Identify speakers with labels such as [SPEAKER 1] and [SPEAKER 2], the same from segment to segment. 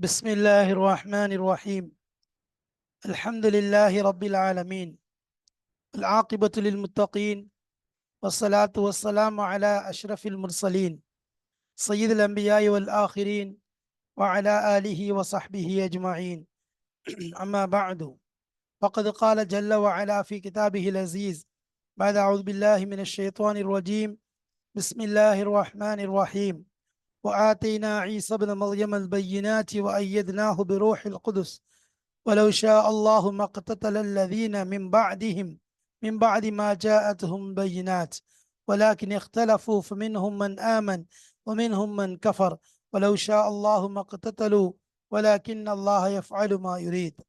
[SPEAKER 1] بسم الله الرحمن الرحيم. الحمد لله رب العالمين. العاقبة للمتقين والصلاة والسلام على أشرف المرسلين سيد الأنبياء والآخرين وعلى آله وصحبه أجمعين. أما بعد فقد قال جل وعلا في كتابه العزيز بعد أعوذ بالله من الشيطان الرجيم. بسم الله الرحمن الرحيم. وآتينا عيسى ابن مريم البينات وأيدناه بروح القدس ولو شاء الله ما اقتتل الذين من بعدهم من بعد ما جاءتهم بينات ولكن اختلفوا فمنهم من آمن ومنهم من كفر ولو شاء الله ما اقتتلوا ولكن الله يفعل ما يريد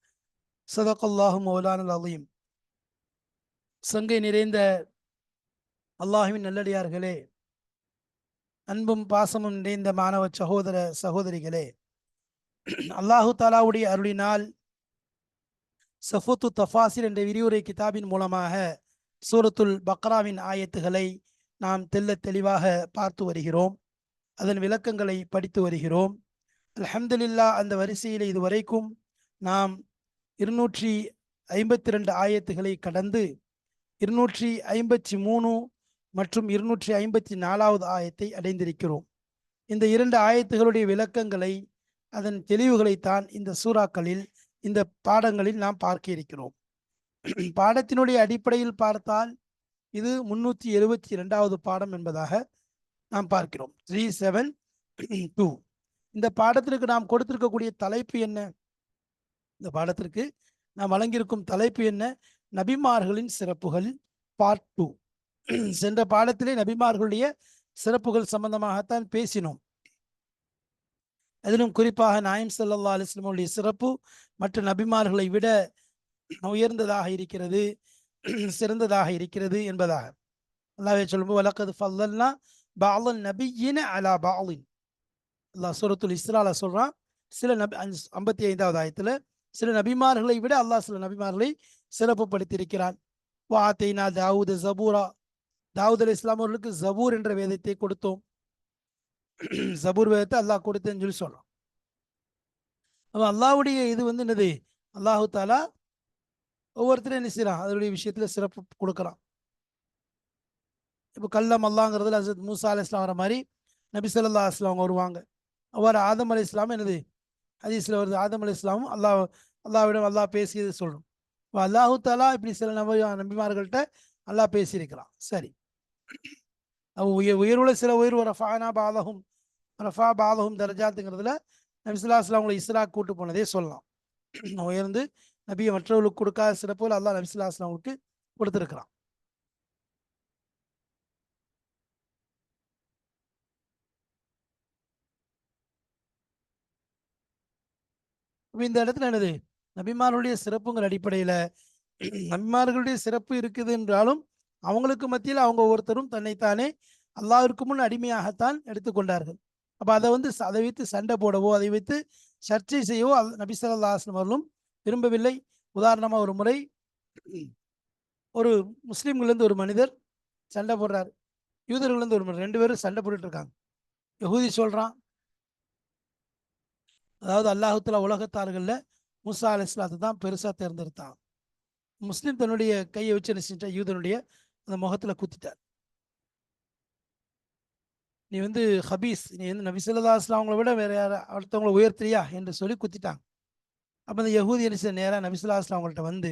[SPEAKER 1] صدق الله مولانا العظيم சங்கை நிறைந்த அல்லாஹுவின் நல்லடியார்களே அன்பும் பாசமும் நிறைந்த மாணவ சகோதர சகோதரிகளே அல்லாஹு தாலாவுடைய அருளினால் சஃபுத்து தஃபாசில் என்ற விரிவுரை கிதாபின் மூலமாக சூரத்துல் பக்ராவின் ஆயத்துகளை நாம் தெல்ல தெளிவாக பார்த்து வருகிறோம். அதன் விளக்கங்களை படித்து வருகிறோம். அலமதுல்லா அந்த வரிசையில் இதுவரைக்கும் நாம் இருநூற்றி ஐம்பத்தி ரெண்டு ஆயத்துகளை கடந்து இருநூற்றி ஐம்பத்தி மூணு மற்றும் இருநூற்றி ஐம்பத்தி நாலாவது ஆயத்தை அடைந்திருக்கிறோம். இந்த இரண்டு ஆயத்துகளுடைய விளக்கங்களை அதன் தெளிவுகளைத்தான் இந்த சூறாக்களில் இந்த பாடங்களில் நாம் பார்க்க இருக்கிறோம் பாடத்தினுடைய அடிப்படையில் பார்த்தால் இது முன்னூற்றி எழுபத்தி இரண்டாவது பாடம் என்பதாக நாம் பார்க்கிறோம். த்ரீ செவன் டூ இந்த பாடத்திற்கு நாம் கொடுத்திருக்கக்கூடிய தலைப்பு என்ன? இந்த பாடத்திற்கு நாம் வழங்கியிருக்கும் தலைப்பு என்ன? நபிமார்களின் சிறப்புகள் பார்ட் டூ சென்ற பாடத்திலே நபிமார்களுடைய சிறப்புகள் சம்பந்தமாகத்தான் பேசினோம். அதிலும் குறிப்பாக நாயம் சல்லா அலிஸ்லமுடைய சிறப்பு மற்ற நபிமார்களை விட உயர்ந்ததாக இருக்கிறது சிறந்ததாக இருக்கிறது என்பதாக. அல்லாவே சொல்லும்போது வழக்கது ஃபல்லல்னா பாலன் நபியின அலா பாலின் அல்லாஹ் சுரத்துல் இஸ்ரால சொல்றான் சில நபி ஐம்பத்தி ஐந்தாவது ஆயத்துல சில நபிமார்களை விட அல்லாஹ் சில நபிமார்களை சிறப்புப்படுத்தியிருக்கிறான் வாத்தைனா தாவூத் ஜபூரா தாவூத் அலி இஸ்லாம் அவர்களுக்கு ஜபூர் என்ற வேதத்தை கொடுத்தோம். ஜபூர் வேதத்தை அல்லாஹ் கொடுத்தேன்னு சொல்லி சொல்கிறோம் அப்போ அல்லாவுடைய இது வந்து என்னது? அல்லாஹு தாலா ஒவ்வொருத்தரும் என்ன செய்யறான் அதனுடைய விஷயத்துல சிறப்பு கொடுக்குறான். இப்போ கல்லம் அல்லாங்கிறதுல ஹசரத் மூசா அலி இஸ்லாம் வர மாதிரி நபி சொல்லா அவங்க வருவாங்க. அவ்வாறு ஆதம் அலி இஸ்லாம் என்னது? ஹதீஸில் வருது ஆதம் அலி இஸ்லாமும் அல்லாஹ் அல்லாவிடம் அல்லாஹ் பேசியது சொல்கிறோம் இப்போ அல்லாஹு தாலா இப்படி சில நம்ப நபிமார்கள்ட்ட அல்லாஹ் பேசியிருக்கிறான். சரி. உயர் உயர்வுல சில உயிர் ரஃபானா பாதகம் ரஃபா பாதகம் தரஜாத்துங்கிறதுல நபிசுல்லா அவங்களை இஸ்ரா கூட்டு போனதே சொல்லலாம். உயர்ந்து நபியை மற்றவர்களுக்கு கொடுக்காத சிறப்புகள் அல்லாஹ் நபிசுல்லா அவங்களுக்கு கொடுத்துருக்கிறான். இந்த இடத்துல என்னது? நபிமார்களுடைய சிறப்புங்கிற அடிப்படையில நபிமார்களுடைய சிறப்பு இருக்குது என்றாலும் அவங்களுக்கு மத்தியில் அவங்க ஒருத்தரும் தன்னைத்தானே அல்லாவிற்கு முன் அடிமையாகத்தான் எடுத்துக்கொண்டார்கள். அப்போ அதை வந்து அதை வைத்து சண்டை போடவோ அதை வைத்து சர்ச்சை செய்யவோ நபி சொல்லா அவர்களும் விரும்பவில்லை. உதாரணமாக ஒரு முறை ஒரு முஸ்லீம்கள்லேருந்து ஒரு மனிதர் சண்டை போடுறாரு. யூதர்கள்லேருந்து ஒரு ரெண்டு பேரும் சண்டை போட்டுட்டு இருக்காங்க. யகுதி சொல்கிறான் அதாவது அல்லாஹுத்துல உலகத்தார்களில் முசா அலி இஸ்லாத்தை தான் பெருசாக தேர்ந்தெடுத்தான். முஸ்லீம் தன்னுடைய கையை வச்சு என்ன யூதனுடைய அந்த முகத்துல குத்திட்டார். நீ வந்து ஹபீஸ் நீ வந்து நபி அவங்கள விட வேற யார அடுத்தவங்களை உயர்த்தியா என்று சொல்லி குத்திட்டாங்க. அப்போ அந்த யகூதி என்ன நேராக நபிசுல்லா அவங்கள்ட்ட வந்து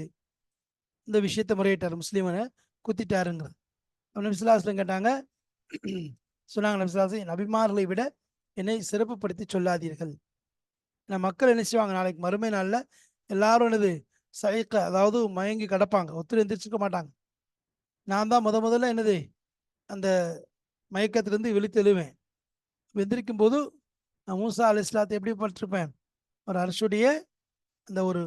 [SPEAKER 1] இந்த விஷயத்த முறையிட்டார் முஸ்லீமனை குத்திட்டாருங்கிறது அப்போ நபிசுல்லா கேட்டாங்க சொன்னாங்க நபிசுல்லா நபிமார்களை விட என்னை சிறப்புப்படுத்தி சொல்லாதீர்கள். நான் மக்கள் என்ன செய்வாங்க? நாளைக்கு மறுமை நாளில் எல்லாரும் என்னது சைக்க அதாவது மயங்கி கிடப்பாங்க. ஒத்துரு மாட்டாங்க. நான் தான் முத முதல்ல என்னது அந்த மயக்கத்திலேருந்து விழித்தெழுவேன். எந்திரிக்கும் போது நான் மூசா அலி இஸ்லாத்தை எப்படி பட்டிருப்பேன் ஒரு அரசுடைய அந்த ஒரு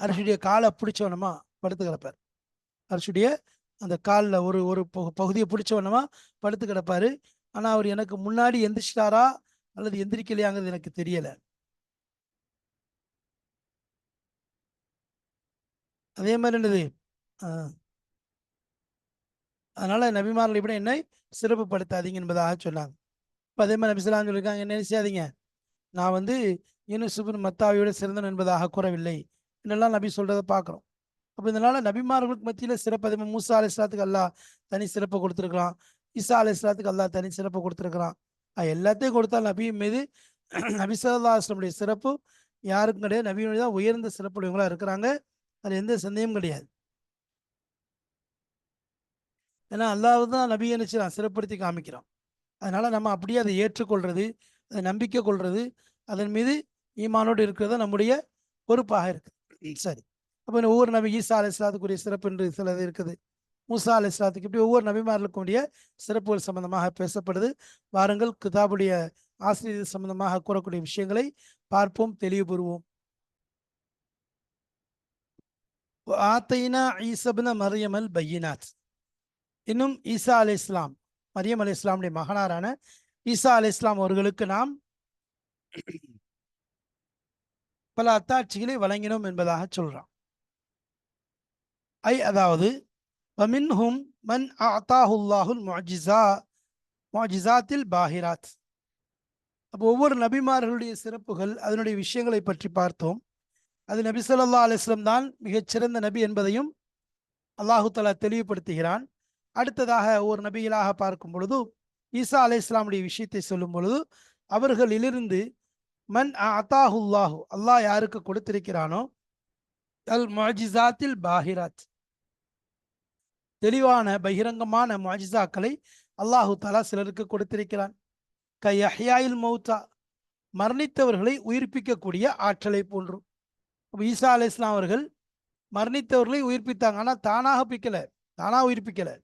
[SPEAKER 1] அரசுடைய காலை பிடிச்சவனமா படுத்து கிடப்பார். அரசுடைய அந்த காலில் ஒரு ஒரு பகுதியை பிடிச்சவனமா படுத்து கிடப்பாரு. ஆனால் அவர் எனக்கு முன்னாடி எந்திரிச்சிட்டாரா அல்லது எந்திரிக்கலையாங்கிறது எனக்கு தெரியலை. அதே மாதிரி என்னது அதனால நபிமார்கள் இப்படி என்னை சிறப்புப்படுத்தாதீங்க என்பதாக சொன்னாங்க. இப்போ அதே மாதிரி நபிசலாம் சொல்லியிருக்காங்க என்ன செய்யாதீங்க நான் வந்து யூனுசுபின் மத்தாவியோட சிறந்தன் என்பதாக கூறவில்லை. என்னெல்லாம் நபி சொல்றதை பார்க்குறோம். அப்போ இதனால நபிமார்களுக்கு மத்தியில் சிறப்பு அதே. மாதிரி மூசா அலி இஸ்லாத்துக்கு அல்லாஹ் தனி சிறப்பை கொடுத்துருக்கலாம் ஈசா அலி இஸ்லாத்துக்கு அல்லாஹ் தனி சிறப்பை கொடுத்துருக்கிறான். அது எல்லாத்தையும் கொடுத்தா நபி மீது நபி சல்லா அஸ்லமுடைய சிறப்பு யாருக்கும் கிடையாது. நபியினுடைய தான் உயர்ந்த சிறப்புடையவங்களா இருக்கிறாங்க. அதில் எந்த சந்தேகமும் கிடையாது. ஏன்னா அல்லாஹ் தான் நபி நான் சிறப்படுத்தி காமிக்கிறான். அதனால் நம்ம அப்படியே அதை ஏற்றுக்கொள்வது அதை நம்பிக்கை கொள்வது அதன் மீது ஈமானோடு இருக்கிறது நம்முடைய பொறுப்பாக இருக்குது சரி. அப்போ ஒவ்வொரு நபி ஈசா அலி இஸ்லாத்துக்குரிய சிறப்பு என்று சிலது இருக்குது. மூசா அலி இஸ்லாத்துக்கு இப்படி ஒவ்வொரு நபிமார்களுக்கும் உடைய சிறப்புகள் சம்பந்தமாக பேசப்படுது. வாருங்கள் கிதாபுடைய ஆசிரியர் சம்பந்தமாக கூறக்கூடிய விஷயங்களை பார்ப்போம் தெளிவுபெறுவோம் ஆத்தைனா ஈசபின மரியமல் பையினாத். இன்னும் ஈசா அலி இஸ்லாம் மரியம் அலி இஸ்லாமுடைய மகனாரான ஈசா அலி இஸ்லாம் அவர்களுக்கு நாம் பல அத்தாட்சிகளை வழங்கினோம் என்பதாக சொல்றான். ஐ அதாவது வமின்ஹும் மன் ஆத்தாஹுல்லாஹுல் முஜிசா முஜிசாத்தில் பாஹிராத் அப்போ ஒவ்வொரு நபிமார்களுடைய சிறப்புகள் அதனுடைய விஷயங்களை பற்றி பார்த்தோம். அது நபி சொல்லா அலிஸ்லம் தான் மிகச்சிறந்த நபி என்பதையும் அல்லாஹு தலா தெளிவுபடுத்துகிறான். அடுத்ததாக ஒரு நபிகளாக பார்க்கும் பொழுது ஈசா அலை இஸ்லாமுடைய விஷயத்தை சொல்லும் பொழுது அவர்களிலிருந்து மன் அத்தாஹுல்லாஹு அல்லாஹ் யாருக்கு கொடுத்திருக்கிறானோ? அல் முஜிசாத்தில் பாஹிராத். தெளிவான பகிரங்கமான முஜிசாக்களை அல்லாஹு தலா சிலருக்கு கொடுத்திருக்கிறான். கையஹ்யாயில் மௌத்தா மரணித்தவர்களை உயிர்ப்பிக்கக்கூடிய ஆற்றலை போன்றும் ஈசா அலி இஸ்லாம் அவர்கள் மரணித்தவர்களை உயிர்ப்பித்தாங்க. ஆனால் தானாக பிக்கல தானாக உயிர்ப்பிக்கலை.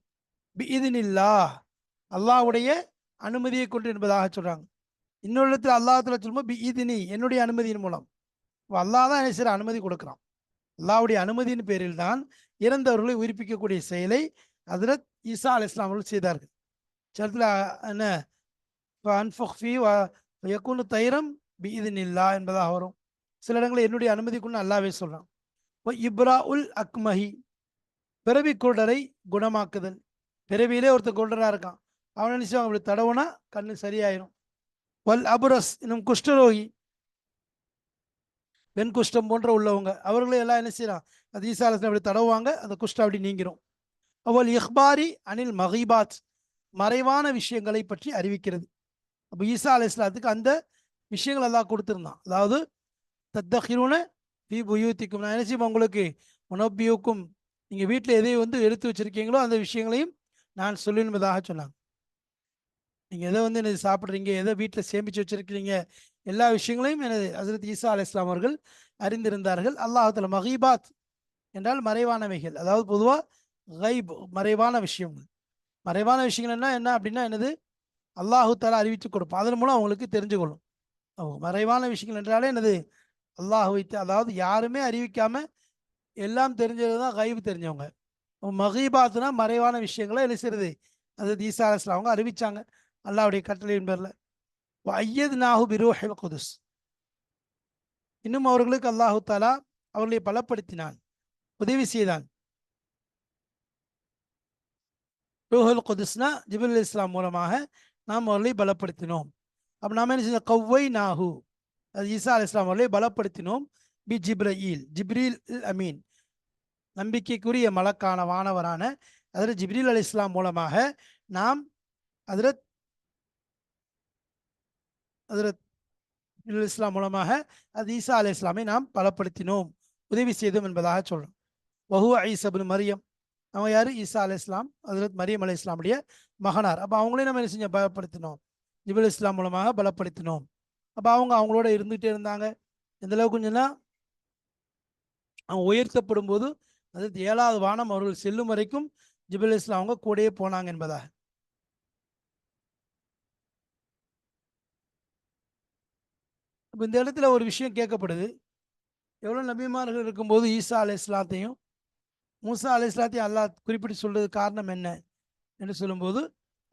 [SPEAKER 1] இதுனில்லா அல்லாவுடைய அனுமதியை கொண்டு என்பதாக சொல்கிறாங்க இன்னொரு இடத்துல அல்லாஹத்தில் சொல்லும்போது பி இதுனி என்னுடைய அனுமதியின் மூலம். அல்லாஹ் தான் என்ன அனுமதி கொடுக்குறான். அல்லாவுடைய அனுமதியின் பேரில் தான் இறந்தவர்களை உயிர்ப்பிக்கக்கூடிய செயலை அதில் ஈசா அலி இஸ்லாம் அவர்கள் செய்தார்கள். சிலத்தில் என்ன? அன்ஃபி யக்குனு தைரம் பி இதுனில்லா என்பதாக வரும். சில இடங்களில் என்னுடைய அனுமதி கொண்டு அல்லாவே இப்போ இப்ரா உல் அக்மஹி பிறவி குடலை குணமாக்குதல். பிறவியிலே ஒருத்தர் கொண்டராக இருக்கான். அவன் நினைச்சு அப்படி தடவுனா கண்ணு சரியாயிரும். வல் அபுரஸ் இன்னும் குஷ்டரோகி பெண் குஷ்டம் போன்ற உள்ளவங்க அவர்களே எல்லாம் என்ன செய்யறான் அது ஈசாலத்தில் அப்படி தடவுவாங்க அந்த குஷ்டம் அப்படி நீங்கிரும். அவள் இஹ்பாரி அனில் மஹிபாத் மறைவான விஷயங்களை பற்றி அறிவிக்கிறது. அப்போ ஈசா அலி இஸ்லாத்துக்கு அந்த விஷயங்கள் எல்லாம் கொடுத்துருந்தான். அதாவது தத்தஹிரூன பி புயூத்திக்கும். நான் என்ன செய்வோம் உங்களுக்கு? உணப்பியூக்கும் நீங்கள் வீட்டில் எதை வந்து எடுத்து வச்சிருக்கீங்களோ அந்த விஷயங்களையும் நான் சொல்லின்பதாக சொன்னாங்க. நீங்கள் எதை வந்து எனது சாப்பிட்றீங்க எதை வீட்டில் சேமித்து வச்சுருக்கிறீங்க எல்லா விஷயங்களையும் எனது ஹசரத் ஈசா அலி இஸ்லாம் அவர்கள் அறிந்திருந்தார்கள். அல்லாஹத்தில் மஹீபாத் என்றால் மறைவானவைகள். அதாவது பொதுவாக கைப் மறைவான விஷயங்கள். மறைவான விஷயங்கள்னா என்ன அப்படின்னா என்னது அல்லாஹு தாலா அறிவித்து கொடுப்போம் அதன் மூலம் அவங்களுக்கு தெரிஞ்சுக்கொள்ளும் மறைவான விஷயங்கள் என்றாலே என்னது அல்லாஹ் வைத்து அதாவது யாருமே அறிவிக்காமல் எல்லாம் தெரிஞ்சது தான் கைவு தெரிஞ்சவங்க. மஹீபாத்துனா மறைவான விஷயங்களை என்ன செய்யறது அது ஈசா அலிஸ்லாம் அவங்க அறிவிச்சாங்க. அல்லாவுடைய கட்டளையின் பேரில். ஐயது நாகு பிரோஹில் குதுஸ். இன்னும் அவர்களுக்கு அல்லாஹு தாலா அவர்களை பலப்படுத்தினான். உதவி செய்தான். ரூஹல் குதுஸ்னா ஜிபுல் இஸ்லாம் மூலமாக நாம் அவர்களை பலப்படுத்தினோம். அப்போ நாம் என்ன செஞ்சோம் கவ்வை நாகு அது ஈசா அலி இஸ்லாம் அவர்களை பலப்படுத்தினோம். பி ஜிப்ரீல் ஜிப்ரீல் அமீன். நம்பிக்கைக்குரிய மலக்கான வானவரான அதில் ஜிப்ரீல் அலி இஸ்லாம் மூலமாக நாம் அதில் அதில் இஸ்லாம் மூலமாக அது ஈசா அலி இஸ்லாமை நாம் பலப்படுத்தினோம். உதவி செய்தோம் என்பதாக சொல்கிறோம் வஹு ஐசபின் மரியம். அவங்க யார்? ஈசா அலி இஸ்லாம் அதில் மரியம் அலி இஸ்லாமுடைய மகனார். அப்போ அவங்களையும் நம்ம என்ன செஞ்சோம்? பலப்படுத்தினோம். ஜிபுல் இஸ்லாம் மூலமாக பலப்படுத்தினோம். அப்போ அவங்க அவங்களோட இருந்துகிட்டே இருந்தாங்க. எந்த அளவுக்கு சொன்னால் அவங்க உயர்த்தப்படும் போது அது ஏழாவது வானம் அவர்கள் செல்லும் வரைக்கும் ஜிபுல் இஸ்லாம் அவங்க கூடயே போனாங்க என்பதாக. இப்போ இந்த இடத்துல ஒரு விஷயம் கேட்கப்படுது. எவ்வளோ நபிமார்கள் இருக்கும்போது ஈசா அலி இஸ்லாத்தையும் மூசா அலி இஸ்லாத்தையும் அல்லாஹ் குறிப்பிட்டு சொல்றது காரணம் என்ன என்று சொல்லும்போது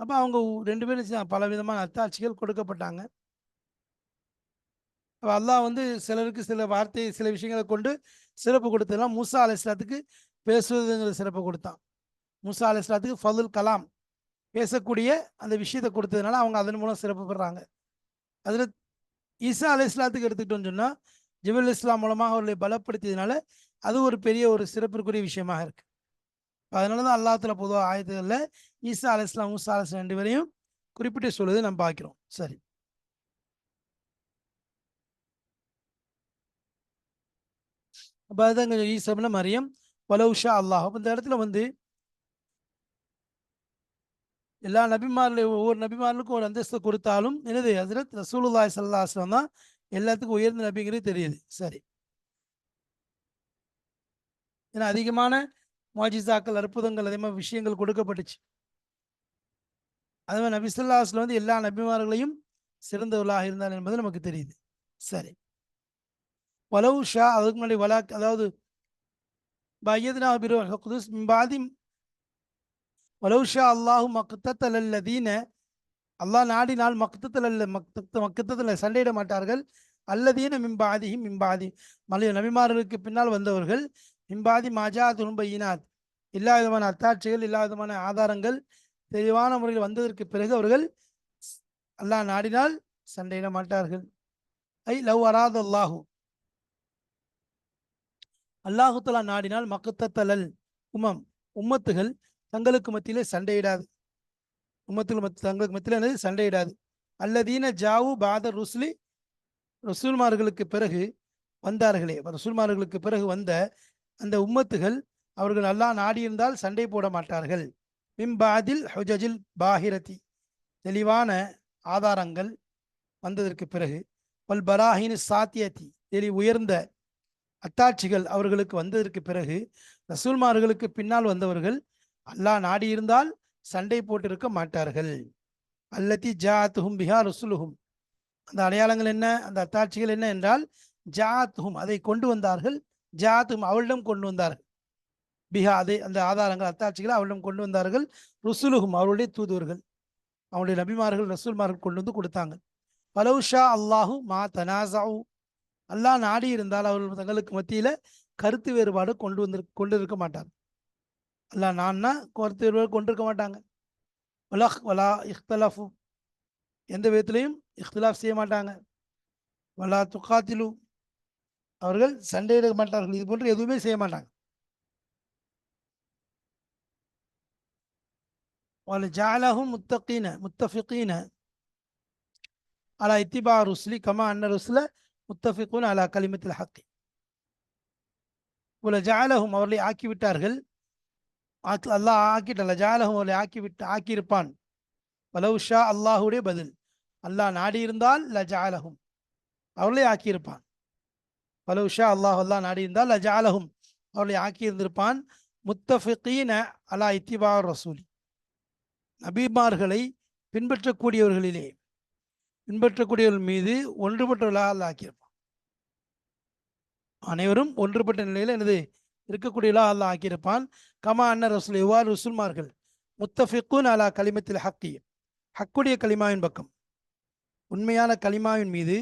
[SPEAKER 1] அப்போ அவங்க ரெண்டு பேரும் பல விதமான அத்தாட்சிகள் கொடுக்கப்பட்டாங்க. அப்போ அல்லாஹ் வந்து சிலருக்கு சில வார்த்தை சில விஷயங்களை கொண்டு சிறப்பு கொடுத்ததெல்லாம் மூசா அலி இஸ்லாத்துக்கு பேசுவதுங்கிற சிறப்பு கொடுத்தான். மூசா அலி இஸ்லாத்துக்கு ஃபதுல் கலாம் பேசக்கூடிய அந்த விஷயத்தை கொடுத்ததுனால அவங்க அதன் மூலம் சிறப்பு பெறாங்க அதில் ஈசா அலி இஸ்லாத்துக்கு எடுத்துக்கிட்டோம்னு சொன்னால் ஜிபுல் இஸ்லாம் மூலமாக அவர்களை பலப்படுத்தியதுனால அது ஒரு பெரிய ஒரு சிறப்பிற்குரிய விஷயமாக இருக்குது அதனால தான் அல்லாத்துல பொதுவாக ஆயத்துகளில் ஈசா அலி இஸ்லாம் மூசா அலை இஸ்லாம் ரெண்டு பேரையும் குறிப்பிட்டு சொல்வதை நம்ம பார்க்கிறோம். சரி. அப்போ அதுதான் கொஞ்சம் ஈசம்ல மரியம் வலவுஷா அல்லாஹ். அப்போ இந்த இடத்துல வந்து எல்லா நபிமார்களையும் ஒவ்வொரு நபிமார்களுக்கும் ஒரு அந்தஸ்து கொடுத்தாலும் என்னது? ஹசரத் ரசூலுல்லாய் ஸல்லல்லாஹு அலைஹி தான் எல்லாத்துக்கும் உயர்ந்த நபிங்கிறது தெரியுது. சரி. ஏன்னா அதிகமான மாஜிசாக்கள் அற்புதங்கள் அதே மாதிரி விஷயங்கள் கொடுக்கப்பட்டுச்சு. அதே மாதிரி நபி வந்து எல்லா நபிமார்களையும் சிறந்தவர்களாக இருந்தார் என்பது நமக்கு தெரியுது. சரி. வலவு ஷா அதுக்கு முன்னாடி வலா அதாவது பையதுனா பிரு குதுஸ் பாதி வலவு ஷா அல்லாஹு மக்தத்தல் அல்லதீன அல்லாஹ் நாடினால் மக்தத்தல் அல்ல மக்த மக்தத்தில் சண்டையிட மாட்டார்கள். அல்லதீன மிம்பாதிஹி மிம்பாதி மலை நபிமார்களுக்கு பின்னால் வந்தவர்கள் மிம்பாதி மாஜா துன்பையினாத் எல்லா விதமான அத்தாட்சிகள் எல்லா விதமான ஆதாரங்கள் தெளிவான முறையில் வந்ததற்கு பிறகு அவர்கள் அல்லாஹ் நாடினால் சண்டையிட மாட்டார்கள். ஐ லவ் அராத் அல்லாஹூ அல்லாஹுத்தலா நாடினால் மக்குத்தத்தலல் உமம். உம்மத்துகள் தங்களுக்கு மத்தியிலே சண்டையிடாது. உம்மத்துகள் மத்த தங்களுக்கு மத்தியில் என்னது? சண்டையிடாது. அல்லதீன ஜாவு பாத ருஸ்லி ரசூல்மார்களுக்கு பிறகு வந்தார்களே. அப்ப ரசூல்மார்களுக்கு பிறகு வந்த அந்த உம்மத்துகள் அவர்கள் நல்லா நாடியிருந்தால் சண்டை போட மாட்டார்கள். மிம்பாதில் ஹுஜஜில் பாஹிரதி. தெளிவான ஆதாரங்கள் வந்ததற்கு பிறகு. பல் பராஹின் சாத்தியத்தி தெளி உயர்ந்த அத்தாட்சிகள் அவர்களுக்கு வந்ததற்கு பிறகு ரசூல்மார்களுக்கு பின்னால் வந்தவர்கள் அல்லாஹ் நாடியிருந்தால் சண்டை போட்டிருக்க மாட்டார்கள். அல்லத்தி ஜாத்துஹும் பிஹா ரசூலுஹும். அந்த அடையாளங்கள் என்ன? அந்த அத்தாட்சிகள் என்ன என்றால் ஜாத்துஹும் அதை கொண்டு வந்தார்கள். ஜாத்துஹும் அவளிடம் கொண்டு வந்தார்கள். பிஹா அதை அந்த ஆதாரங்கள் அத்தாட்சிகளை அவளிடம் கொண்டு வந்தார்கள். ருசுலுஹும் அவருடைய தூதுவர்கள். அவனுடைய நபிமார்கள் ரசூல்மார்கள் கொண்டு வந்து கொடுத்தாங்க. பலவுஷா அல்லாஹு மா தனாசாவு அல்லாஹ் நாடி இருந்தால் அவர்கள் தங்களுக்கு மத்தியில கருத்து வேறுபாடு கொண்டு வந்து கொண்டு இருக்க மாட்டாங்க அல்லாஹ் நான்னா கருத்து வேறுபாடு கொண்டிருக்க மாட்டாங்க. வலஹ் வலா இஹ்தலாஃபு. எந்த விதத்திலையும் இஹ்தலாஃப் செய்ய மாட்டாங்க. வலா துக்காத்திலு அவர்கள் சண்டையிட மாட்டார்கள். இது போன்று எதுவுமே செய்ய மாட்டாங்க. ஜாலஹும் முத்தகீன முத்தஃபிகீன. அலா இத்திபா ருஸ்லி கமா அன்ன ருஸ்ல முத்தஃபிகுன் அலா கலிமத்தில் ஹக்கி. உல ஜாலஹும் அவர்களை ஆக்கிவிட்டார்கள். ஆக்கி அல்லாஹ் ஆக்கிட்டல்ல ஜாலகம் அவர்களை ஆக்கிவிட்டு ஆக்கியிருப்பான். பலவுஷா அல்லாஹுடைய பதில். அல்லாஹ் நாடியிருந்தால் ல ஜாலகும் அவர்களை ஆக்கியிருப்பான். வலவுஷா அல்லாஹ் அல்லாஹ் நாடி இருந்தால் ல ஜாலகும் அவர்களை ஆக்கியிருந்திருப்பான். முத்தஃபிகீன அலா இத்திபா ரசூலி. நபிமார்களை பின்பற்றக்கூடியவர்களிலே பின்பற்றக்கூடியவர்கள் மீது ஒன்றுபட்டவர்களாக அல்ல ஆக்கியிருப்பான். அனைவரும் ஒன்றுபட்ட நிலையில் எனது இருக்கக்கூடியவர்களாக அல்ல ஆக்கியிருப்பான். கமா அன்னர் ரசூல் எவ்வாறு ரசூல்மார்கள் முத்தஃபிக்குன் அலா கலிமத்தில் ஹக்கி ஹக்குடைய கலிமாவின் பக்கம் உண்மையான கலிமாவின் மீது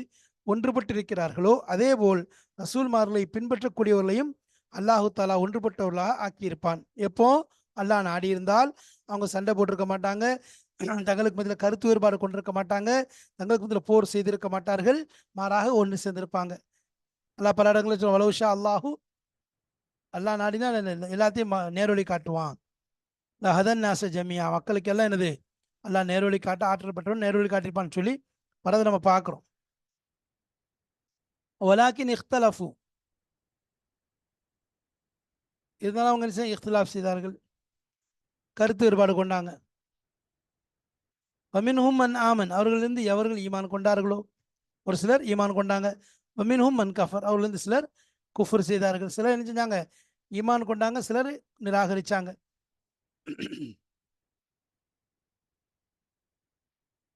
[SPEAKER 1] ஒன்றுபட்டிருக்கிறார்களோ அதேபோல் ரசூல்மார்களை பின்பற்றக்கூடியவர்களையும் அல்லாஹு தாலா ஒன்றுபட்டவர்களாக ஆக்கியிருப்பான். எப்போ? அல்லாஹ் நாடியிருந்தால் அவங்க சண்டை போட்டிருக்க மாட்டாங்க. தங்களுக்கு மத்தியில் கருத்து வேறுபாடு கொண்டிருக்க மாட்டாங்க. தங்களுக்கு மத்தியில் போர் செய்திருக்க மாட்டார்கள். மாறாக ஒன்று சேர்ந்திருப்பாங்க. எல்லா பல இடங்களில் சொல்லுவோம் வலவுஷா அல்லாஹு. அல்லாஹ் நாடினா எல்லாத்தையும் நேரொலி காட்டுவான். ஹதன் நாச ஜமியா மக்களுக்கெல்லாம் என்னது? அல்லாஹ் நேரொலி காட்ட ஆற்றல் பெற்றவன் நேரொலி காட்டிருப்பான்னு சொல்லி வரதை நம்ம பார்க்குறோம். ஒலாக்கின் இஃப்தலஃபு இருந்தாலும் அவங்க இஃப்தலாஃப் செய்தார்கள். கருத்து வேறுபாடு கொண்டாங்க. வமின்ஹும் மன் ஆமன் அவர்களிருந்து எவர்கள் ஈமான் கொண்டார்களோ? ஒரு சிலர் ஈமான் கொண்டாங்க. வமின்ஹும் மன் கஃபர் அவர்களிருந்து சிலர் குஃபர் செய்தார்கள். சிலர் என்ன செஞ்சாங்க? ஈமான் கொண்டாங்க. சிலர் நிராகரிச்சாங்க.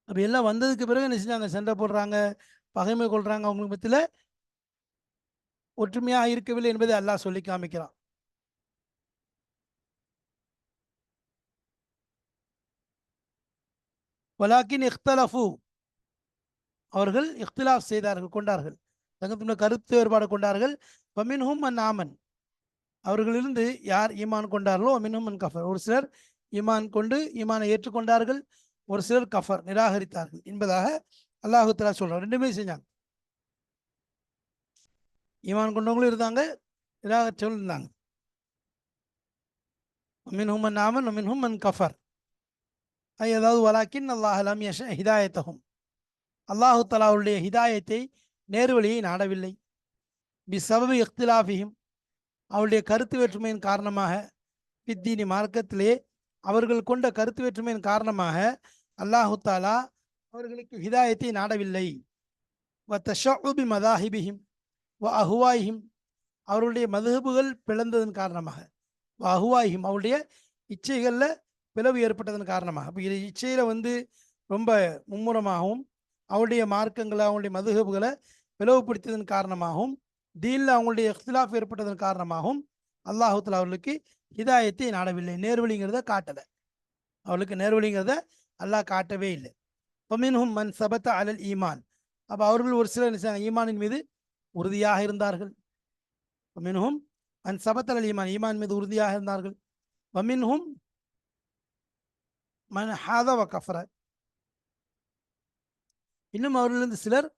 [SPEAKER 1] அப்ப எல்லாம் வந்ததுக்கு பிறகு என்ன செஞ்சாங்க? சண்டை போடுறாங்க பகைமை கொள்றாங்க. அவங்களுக்கு மத்தியில் ஒற்றுமையாக இருக்கவில்லை என்பதை அல்லாஹ் சொல்லி காமிக்கிறான். வலாக்கின் இஃப்தலஃபு அவர்கள் இஃப்திலாஃப் செய்தார்கள் கொண்டார்கள். தங்கத்தினுடைய கருத்து வேறுபாடு கொண்டார்கள். வமின்ஹும் அன் ஆமன் அவர்களிலிருந்து யார் ஈமான் கொண்டார்களோ மின்ஹும் அன் கஃபர் ஒரு சிலர் ஈமான் கொண்டு ஈமானை ஏற்றுக்கொண்டார்கள் ஒரு சிலர் கஃபர் நிராகரித்தார்கள் என்பதாக அல்லாஹு தலா ரெண்டுமே செஞ்சாங்க. ஈமான் கொண்டவங்களும் இருந்தாங்க நிராகரிச்சவங்களும் இருந்தாங்க. மின்ஹும் ஹுமன் ஆமன் மின்ஹும் ஹுமன் கஃபர் ஐ அதாவது வலாக்கின் அல்லாஹ் அலாம் யஷ ஹிதாயத்தகும் அல்லாஹு தலாவுடைய ஹிதாயத்தை நேர்வழியை நாடவில்லை. பி சபபி இஃப்திலாஃபியும் அவருடைய கருத்து வேற்றுமையின் காரணமாக பித்தீனி மார்க்கத்திலே அவர்கள் கொண்ட கருத்து வேற்றுமையின் காரணமாக அல்லாஹு தாலா அவர்களுக்கு ஹிதாயத்தை நாடவில்லை. வ தஷபி மதாஹிபிஹிம். வ அஹுவாயிஹிம். அவருடைய மதுகுபுகள் பிளந்ததன் காரணமாக. வ அஹுவாயிஹிம். அவருடைய இச்சைகளில் பிளவு ஏற்பட்டதன் காரணமாக அப்போ இது இச்சையில் வந்து ரொம்ப மும்முரமாகவும் அவருடைய மார்க்கங்களை அவங்களுடைய மதுகபுகளை பிளவுபடுத்தியதன் காரணமாகவும் தீனில் அவங்களுடைய இஃப்திலாஃப் ஏற்பட்டதன் காரணமாகவும் அல்லாஹுத்துல அவர்களுக்கு ஹிதாயத்தை நாடவில்லை. நேர்வழிங்கிறத காட்டலை. அவர்களுக்கு நேர்வழிங்கிறத அல்லாஹ் காட்டவே இல்லை. பொமின்ஹும் மன் சபத்த அலல் ஈமான். அப்போ அவர்கள் ஒரு சிலர் என்ன ஈமானின் மீது உறுதியாக இருந்தார்கள். பொமின்ஹும் மன் சபத்த அலல் ஈமான். ஈமான் மீது உறுதியாக இருந்தார்கள். வமின்ஹும் மன் ஹாதவ கஃபர இன்னும் அவர்களிருந்து சிலர்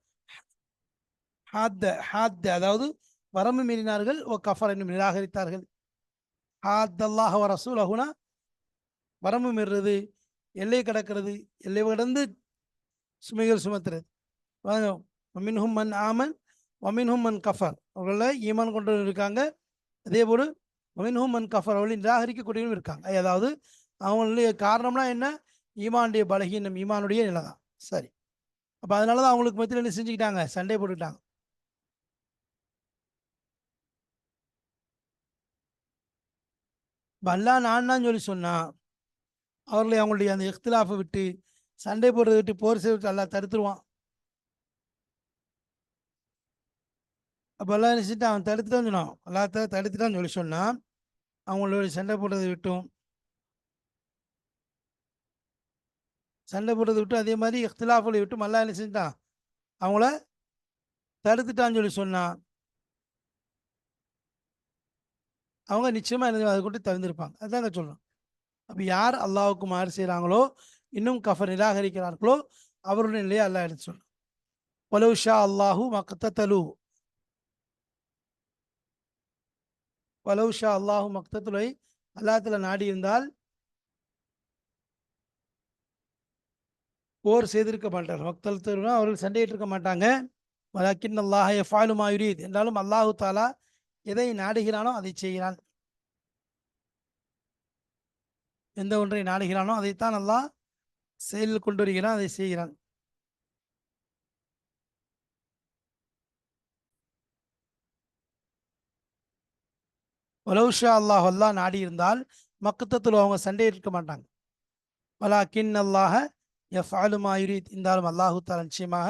[SPEAKER 1] ஹாத்த ஹாத்த அதாவது வரம்பு மீறினார்கள் ஓ கஃபர் என்னும் நிராகரித்தார்கள். ஹாத் அல்லாஹ் வ வரம்பு மீறுறது எல்லை கடக்கிறது எல்லை கடந்து சுமைகள் சுமத்துறது. மின்ஹும் மன் ஆமன் ஒமின்ஹும் மன் கஃபர். அவர்களில் ஈமான் கொண்டவர்கள் இருக்காங்க. அதே போல் ஒமின்ஹும் மன் கஃபர் அவர்களை நிராகரிக்கக்கூடியவரும் இருக்காங்க. அதாவது அவங்களுடைய காரணம்னா என்ன? ஈமானுடைய பலகீனம் ஈமானுடைய நிலை தான் சரி. அப்போ அதனால தான் அவங்களுக்கு மத்தியில் என்ன செஞ்சுக்கிட்டாங்க? சண்டை போட்டுக்கிட்டாங்க. பல்லா நான் தான் சொல்லி சொன்னால் அவர்களை அவங்களுடைய அந்த இஃப்திலாஃபை விட்டு சண்டை போடுறதை விட்டு போர் செய்ய எல்லாம் தடுத்துருவான். அப்போ எல்லாம் என்ன செஞ்சுட்டு அவன் தான் சொன்னான். அல்லாத்த தடுத்துட்டான்னு சொல்லி சொன்னான் அவங்களோட சண்டை போடுறதை விட்டும் சண்டை போடுறதை விட்டு அதே மாதிரி இஃப்திலாஃபுகளை விட்டு மல்லா என்ன செஞ்சிட்டான்? அவங்கள தடுத்துட்டான்னு சொல்லி சொன்னான். அவங்க நிச்சயமாக என்ன அதை கொண்டு தவிர்ந்திருப்பாங்க அதுதாங்க சொல்லணும் அப்போ யார் அல்லாவுக்கு மாறு செய்கிறாங்களோ இன்னும் கஃபர் நிராகரிக்கிறார்களோ அவருடைய நிலையை அல்லா எடுத்து சொல்லணும் பலவுஷா அல்லாஹு மக்கத்த தலு பலவுஷா அல்லாஹு மக்தத்துலை அல்லாஹ்த்துல நாடி இருந்தால் போர் செய்திருக்க மாட்டார். மக்தல் அவர்கள் சண்டையிட்டிருக்க மாட்டாங்க. வலக்கின் அல்லாஹ் எஃபாலு மாயுரீத் என்றாலும் அல்லாஹு தாலா எதை நாடுகிறானோ அதை செய்கிறான். எந்த ஒன்றை நாடுகிறானோ அதைத்தான் அல்லாஹ் செயலில் கொண்டு வருகிறான் அதை செய்கிறான். வலவுஷா அல்லாஹ் அல்லாஹ் நாடி இருந்தால் மக்கத்தத்தில் அவங்க சண்டையிட்டிருக்க மாட்டாங்க. வலாக்கின் அல்லாஹ எஃப் ஆலு மாயுரீத் இருந்தாலும் அல்லாஹு தாலா நிச்சயமாக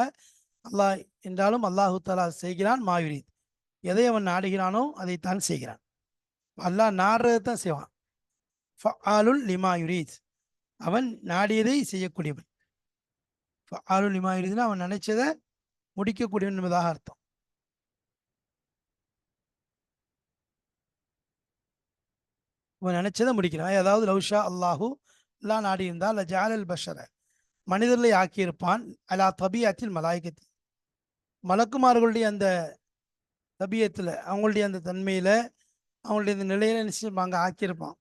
[SPEAKER 1] அல்லாஹ் என்றாலும் அல்லாஹு தாலா செய்கிறான் மாயுரீத் எதை அவன் நாடுகிறானோ அதைத்தான் செய்கிறான். அல்லாஹ் நாடுறதை தான் செய்வான். ஃபஆலுல் லிமா யுரீத். அவன் நாடியதை செய்யக்கூடியவன். ஃபஆலுல் லிமா யுரீத்னா அவன் நினைச்சதை முடிக்கக்கூடியவன் என்பதாக அர்த்தம். அவன் நினைச்சதை முடிக்கிறான். ஏதாவது லவ்ஷா அல்லாஹு எல்லாம் நாடி இருந்தால் ஜாலல் பஷரை. மனிதர்களை ஆக்கியிருப்பான். அலா தபியாத்தில் மலாய்கத்தி. மலக்குமார்களுடைய அந்த தபியத்தில் அவங்களுடைய அந்த தன்மையில் அவங்களுடைய அந்த நிலையில நிச்சயமாக ஆக்கியிருப்பான்.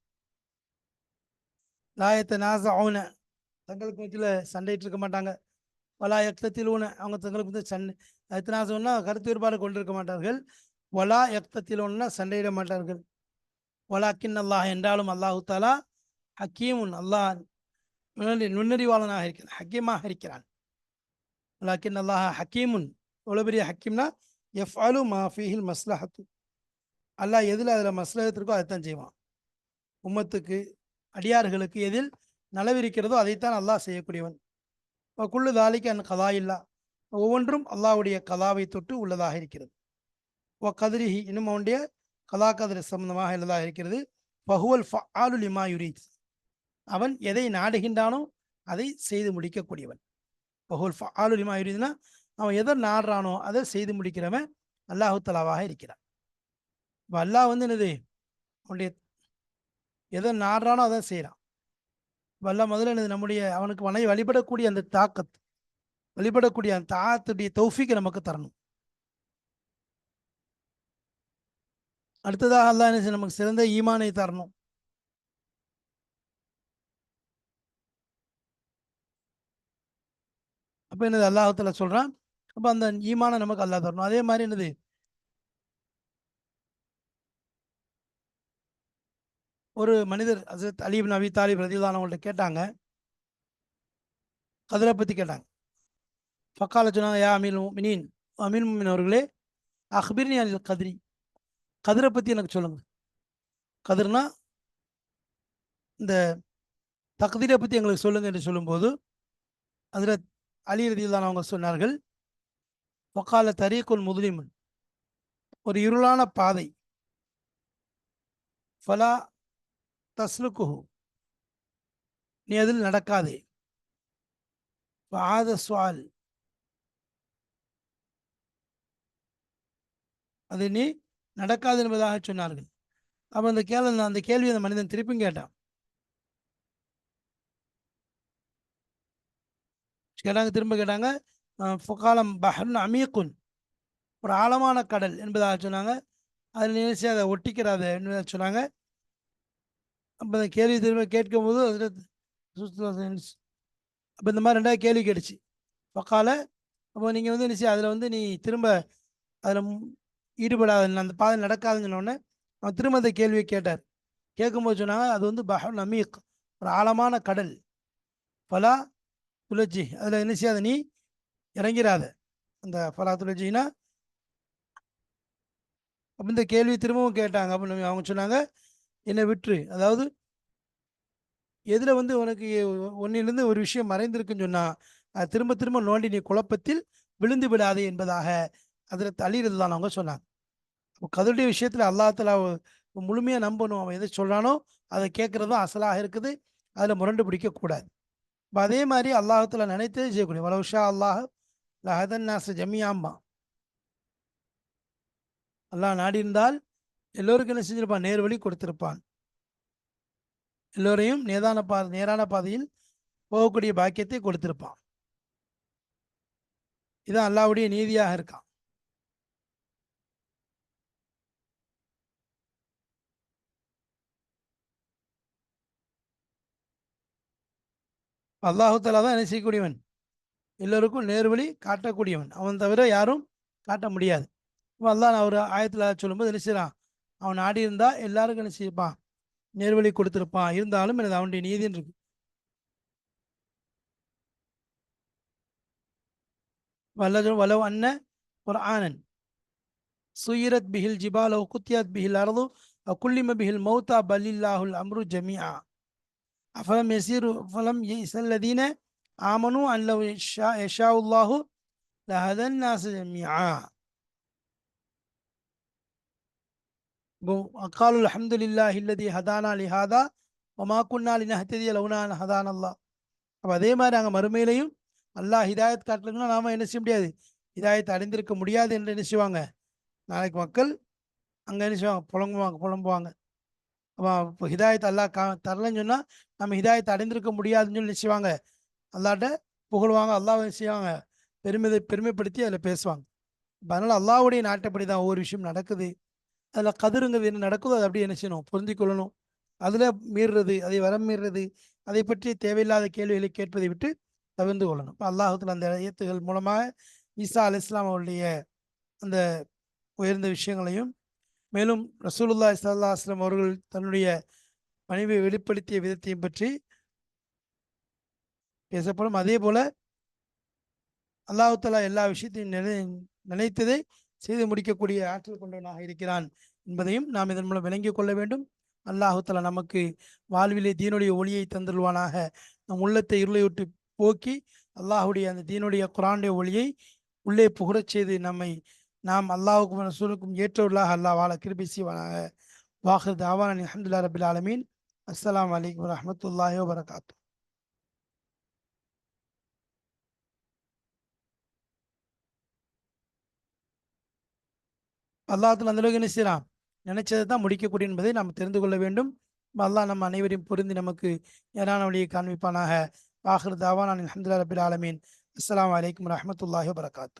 [SPEAKER 1] லாயத்தை நாச அவன தங்களுக்கு மத்தியில் சண்டையிட்டு இருக்க மாட்டாங்க. வலா எக்தத்தில் ஒன்று அவங்க தங்களுக்கு வந்து சண்டை எத்தனாசம்னா கருத்து வேறுபாடு கொண்டிருக்க மாட்டார்கள். வலா எக்தத்தில் ஒன்றுனா சண்டையிட மாட்டார்கள். வலாக்கின் அல்லாஹ் என்றாலும் அல்லாஹு தாலா ஹக்கீமுன் அல்லாஹ் நுண்ணறிவாளனாக இருக்கிறான் ஹக்கீமாக இருக்கிறான். வலாக்கின் அல்லாஹ் ஹக்கீமுன் எவ்வளோ பெரிய ஹக்கீம்னா எஃப் அலு மாஃபிஹில் மஸ்லஹத்து. அல்லாஹ் எதில் அதில் மஸ்லகத்திற்கோ அதைத்தான் செய்வான். உம்மத்துக்கு அடியார்களுக்கு எதில் நலவிருக்கிறதோ அதைத்தான் அல்லாஹ் செய்யக்கூடியவன். குள்ளு தாலிக்கு அன் கதா இல்லா ஒவ்வொன்றும் அல்லாஹ்வுடைய கதாவை தொட்டு உள்ளதாக இருக்கிறது. ஓ கதிரிஹி இன்னும் அவனுடைய கதா கதிர சம்பந்தமாக உள்ளதாக இருக்கிறது. பஹுவல் ஃப ஆலுலிமா யுரீத். அவன் எதை நாடுகின்றானோ அதை செய்து முடிக்கக்கூடியவன். பஹுவல் ஃபஆலு லிமா அவன் எதை நாடுறானோ அதை செய்து முடிக்கிறவன் அல்லாஹு தலாவாக இருக்கிறான். இப்போ அல்லாஹ் வந்து என்னது? அவனுடைய எதை நாடுறானோ அதை செய்கிறான் வல்ல முதல்ல என்னது? நம்முடைய அவனுக்கு மனை வழிபடக்கூடிய அந்த தாக்கத் வழிபடக்கூடிய அந்த தாத்துடைய தௌஃபிக்கை நமக்கு தரணும். அடுத்ததாக அல்லாஹ் என்ன நமக்கு சிறந்த ஈமானை தரணும். அப்ப என்னது? அல்லாஹத்துல சொல்றான். அப்ப அந்த ஈமான நமக்கு அல்லாஹ் தரணும். அதே மாதிரி என்னது? ஒரு மனிதர் அசத் அலீப் நபி தாலிப் ரதிலானவங்கள்ட்ட கேட்டாங்க. கதிரை பற்றி கேட்டாங்க. ஃபக்கால சொன்னாங்க யா அமீல் மினின் அமீன் மின் அவர்களே அஹ்பிர்னி கதிரி. கதிரை பற்றி எனக்கு சொல்லுங்கள் கதிர்னா இந்த தகுதியை பற்றி எங்களுக்கு சொல்லுங்க என்று சொல்லும்போது அதில் அலி ரதியில்தான் அவங்க சொன்னார்கள் ஒக்கால தரீக்குல் முதலிமன் ஒரு இருளான பாதை. ஃபலா தஸ்லுக்குஹு. நீ அதில் நடக்காதே. ஆத சுவால் அது நீ நடக்காது என்பதாக சொன்னார்கள். அப்போ அந்த கேள்வி அந்த கேள்வி அந்த மனிதன் திருப்பியும் கேட்டான். கேட்டாங்க திரும்ப கேட்டாங்க ஃபுகாலம் பஹர்ன் அமீக்குன். ஒரு ஆழமான கடல் என்பதாக சொன்னாங்க. அதில் நினைச்சு அதை ஒட்டிக்கிறாத என்பதாக சொன்னாங்க. அப்போ அந்த கேள்வி திரும்ப கேட்கும்போது அதில் அப்போ இந்த மாதிரி ரெண்டாவது கேள்வி கேட்டுச்சு. பக்கால அப்போ நீங்கள் வந்து நினச்சி அதில் வந்து நீ திரும்ப அதில் ஈடுபடாத அந்த பாதை நடக்காதுன்னு சொன்னோடனே அவன் திரும்ப அந்த கேள்வியை கேட்டார். கேட்கும்போது சொன்னாங்க அது வந்து பஹ அமீக் ஒரு ஆழமான கடல். பலா துளஜி அதில் என்ன செய்யாத நீ இறங்கிறாத அந்த ஃபலா துளஜினா அப்போ இந்த கேள்வி திரும்பவும் கேட்டாங்க. அப்படின்னு அவங்க சொன்னாங்க என்னை விட்டுரு. அதாவது எதில் வந்து உனக்கு ஒன்னிலிருந்து ஒரு விஷயம் மறைந்திருக்குன்னு சொன்னால் அது திரும்ப திரும்ப நோண்டி நீ குழப்பத்தில் விழுந்து விடாதே என்பதாக அதில் தள்ளிடுறது தான் அவங்க சொன்னாங்க. கதருடைய விஷயத்தில் அல்லாத்துல முழுமையாக நம்பணும். அவன் எதை சொல்கிறானோ அதை கேட்குறதும் அசலாக இருக்குது. அதில் முரண்டு பிடிக்கக்கூடாது. இப்போ அதே மாதிரி அல்லாஹத்தில் நினைத்தே செய்யக்கூடிய வலவுஷா அல்லாஹ் லஹதன் நாச அல்லாஹ் நாடி இருந்தால் எல்லோருக்கும் என்ன செஞ்சிருப்பான்? நேர்வழி கொடுத்திருப்பான். எல்லோரையும் நேதான பாதை நேரான பாதையில் போகக்கூடிய பாக்கியத்தை கொடுத்திருப்பான். இதான் அல்லாவுடைய நீதியாக இருக்கான். அல்லாஹுத்தலா தான் என்ன செய்யக்கூடியவன்? எல்லோருக்கும் நேர்வழி காட்டக்கூடியவன். அவன் தவிர யாரும் காட்ட முடியாது. அல்லாஹ் அவர் ஆயத்தில் சொல்லும்போது என்ன செய்கிறான் அவன் ஆடி இருந்தால் எல்லாருக்கும் என்ன செய்யப்பான்? நேர்வழி கொடுத்துருப்பான். இருந்தாலும் எனது அவனுடைய நீதின்னு இருக்கு. வல்லதும் வலவ் அண்ண ஒரு ஆனன் சுயிரத் பிஹில் ஜிபாலோ குத்தியாத் பிஹில் அரது குல்லிம பிஹில் மௌத்தா பலில்லாஹுல் அம்ரு ஜமியா அஃபலம் யசீரு ஃபலம் இசல்லதீன ஆமனு அல்லவ் ஷா யஷாவுல்லாஹு லஹதன் நாசு ஜமியா அக்காலுல் அஹமதுல்லா இல்லதி ஹதானா லிஹாதா ஒமா குன்னா லினஹத்ததிய லவுனான் ஹதான் அல்லா அப்போ அதே மாதிரி அங்கே மறுமையிலையும் அல்லாஹ் ஹிதாயத் காட்டலங்கன்னா நாம என்ன செய்ய முடியாது? ஹிதாயத்தை அடைந்திருக்க முடியாது என்று என்ன செய்வாங்க? நாளைக்கு மக்கள் அங்கே என்ன செய்வாங்க? புலம்புவாங்க புலம்புவாங்க. அப்போ ஹிதாயத் அல்லாஹ் கா தரலன்னு சொன்னால் நம்ம ஹிதாயத்தை அடைந்திருக்க முடியாதுன்னு சொல்லி செய்வாங்க அல்லாட்ட புகழ்வாங்க அல்லாஹ் செய்வாங்க? பெருமிதை பெருமைப்படுத்தி அதில் பேசுவாங்க. அதனால் அல்லாவுடைய நாட்டைப்படி தான் ஒவ்வொரு விஷயம் நடக்குது. அதில் கதிருங்கிறது என்ன நடக்குதோ அதை அப்படியே என்ன செய்யணும்? புரிந்து கொள்ளணும். அதில் மீறுறது அதை வரம் மீறுறது அதை பற்றி தேவையில்லாத கேள்விகளை கேட்பதை விட்டு தவிர்ந்து கொள்ளணும். இப்போ அல்லாஹத்தில் அந்த ஏத்துகள் மூலமாக ஈசா அலி இஸ்லாம் அவருடைய அந்த உயர்ந்த விஷயங்களையும் மேலும் ரசூலுல்லா இஸ்லா அஸ்லம் அவர்கள் தன்னுடைய பணிவை வெளிப்படுத்திய விதத்தையும் பற்றி பேசப்படும். அதே போல அல்லாஹாலா எல்லா விஷயத்தையும் நினை நினைத்ததை செய்து முடிக்கக்கூடிய ஆற்றல் கொண்டவனாக இருக்கிறான் என்பதையும் நாம் இதன் மூலம் விளங்கிக் கொள்ள வேண்டும். அல்லாஹாலா நமக்கு வாழ்விலே தீனுடைய ஒளியை தந்துடுவானாக நம் உள்ளத்தை இருளையுட்டு போக்கி அல்லாஹுடைய அந்த தீனுடைய குரானுடைய ஒளியை உள்ளே புகழச் செய்து நம்மை நாம் அல்லாஹுக்கும் ரசூலுக்கும் ஏற்றவர்களாக அல்லாஹ் வாழ கிருபி செய்வானாக. வாஹர் தாவான் அஹமதுல்லா ரபில் ஆலமீன். அஸ்லாம் வலைக்கம் வரமத்துல்லாஹி வரகாத்து அல்லாத்துல அந்த அளவுக்கு என்ன செய்யலாம்? நினைச்சதை தான் முடிக்கக்கூடிய என்பதை நாம் தெரிந்து கொள்ள வேண்டும். அல்லாஹ் நம்ம அனைவரையும் புரிந்து நமக்கு ஏனான வழியை காண்பிப்பானாக. ஆஹிர் தாவான் அலமதுல்லா ரபில் ஆலமீன். அஸ்லாம் வலைக்கம் வரமத்துல்லாஹி வரகாத்து